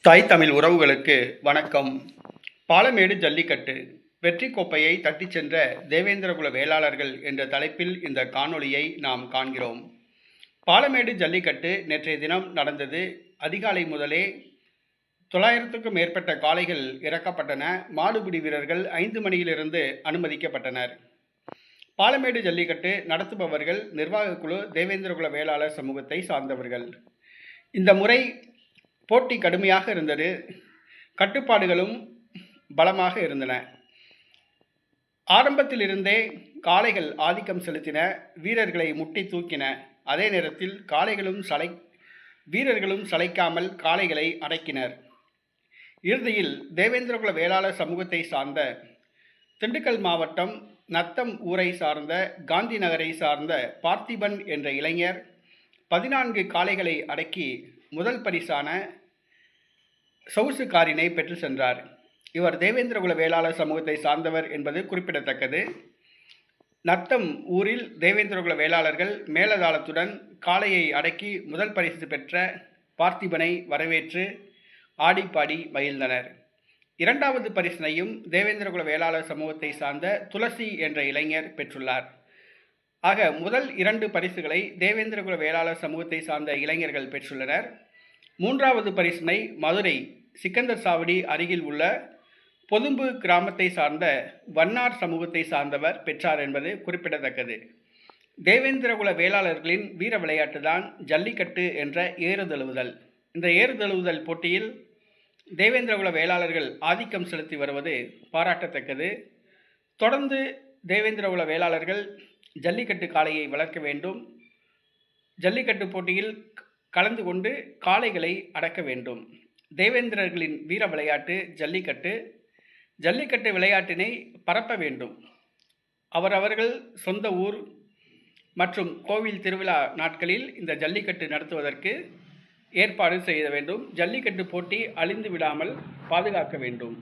தாய் தமிழ் உறவுகளுக்கு வணக்கம். பாலமேடு ஜல்லிக்கட்டு வெற்றி கோப்பையை தட்டிச் சென்ற தேவேந்திரகுல வேளாளர்கள் என்ற தலைப்பில் இந்த காணொளியை நாம் காண்கிறோம். பாலமேடு ஜல்லிக்கட்டு நேற்றைய தினம் நடந்தது. அதிகாலை முதலே தொள்ளாயிரத்துக்கும் மேற்பட்ட காளைகள் இறக்கப்பட்டன. மாடுபிடி வீரர்கள் ஐந்து மணியிலிருந்து அனுமதிக்கப்பட்டனர். பாலமேடு ஜல்லிக்கட்டு நடத்துபவர்கள் நிர்வாகக் குழு தேவேந்திரகுல வேளாளர் சமூகத்தை சார்ந்தவர்கள். இந்த முறை போட்டி கடுமையாக இருந்தது. கட்டுப்பாடுகளும் பலமாக இருந்தன. ஆரம்பத்திலிருந்தே காளைகள் ஆதிக்கம் செலுத்தின வீரர்களை முட்டி தூக்கின. அதே நேரத்தில் காளைகளும் சலை வீரர்களும் சளைக்காமல் காளைகளை அடக்கினர். இறுதியில் தேவேந்திரகுல வேளாளர் சமூகத்தை சார்ந்த திண்டுக்கல் மாவட்டம் நத்தம் ஊரை சார்ந்த காந்தி நகரை சார்ந்த பார்த்திபன் என்ற இளைஞர் பதினான்கு காளைகளை அடக்கி முதல் பரிசான சொகுசு காரினை பெற்று சென்றார். இவர் தேவேந்திரகுல வேளாளர் சமூகத்தை சார்ந்தவர் என்பது குறிப்பிடத்தக்கது. நத்தம் ஊரில் தேவேந்திரகுல வேளாளர்கள் மேலதாளத்துடன் காளையை அடக்கி முதல் பரிசு பெற்ற பார்த்திபனை வரவேற்று ஆடிப்பாடி மகிழ்ந்தனர். இரண்டாவது பரிசனையும் தேவேந்திரகுல வேளாளர் சமூகத்தை சார்ந்த துளசி என்ற இளைஞர் பெற்றுள்ளார். ஆக முதல் இரண்டு பரிசுகளை தேவேந்திரகுல வேளாளர் சமூகத்தை சார்ந்த இளைஞர்கள் பெற்றுள்ளனர். மூன்றாவது பரிசினை மதுரை சிக்கந்தர் சாவடி அருகில் உள்ள பொதும்பு கிராமத்தை சார்ந்த வண்ணார் சமூகத்தை சார்ந்தவர் பெற்றார் என்பது குறிப்பிடத்தக்கது. தேவேந்திரகுல வேளாளர்களின் வீர விளையாட்டு தான் ஜல்லிக்கட்டு என்ற ஏறுதழுவுதல். இந்த ஏறுதழுவுதல் போட்டியில் தேவேந்திரகுல வேளாளர்கள் ஆதிக்கம் செலுத்தி வருவது பாராட்டத்தக்கது. தொடர்ந்து தேவேந்திரகுல வேளாளர்கள் ஜல்லிக்கட்டு காளையை வளர்க்க வேண்டும். ஜல்லிக்கட்டு போட்டியில் கலந்து கொண்டு காளைகளை அடக்க வேண்டும். தேவேந்திரர்களின் வீர விளையாட்டு ஜல்லிக்கட்டு. ஜல்லிக்கட்டு விளையாட்டினை பரப்ப வேண்டும். அவரவர்கள் சொந்த ஊர் மற்றும் கோவில் திருவிழா நாட்களில் இந்த ஜல்லிக்கட்டு நடத்துவதற்கு ஏற்பாடு செய்ய வேண்டும். ஜல்லிக்கட்டு போட்டி அழிந்து விடாமல் பாதுகாக்க வேண்டும்.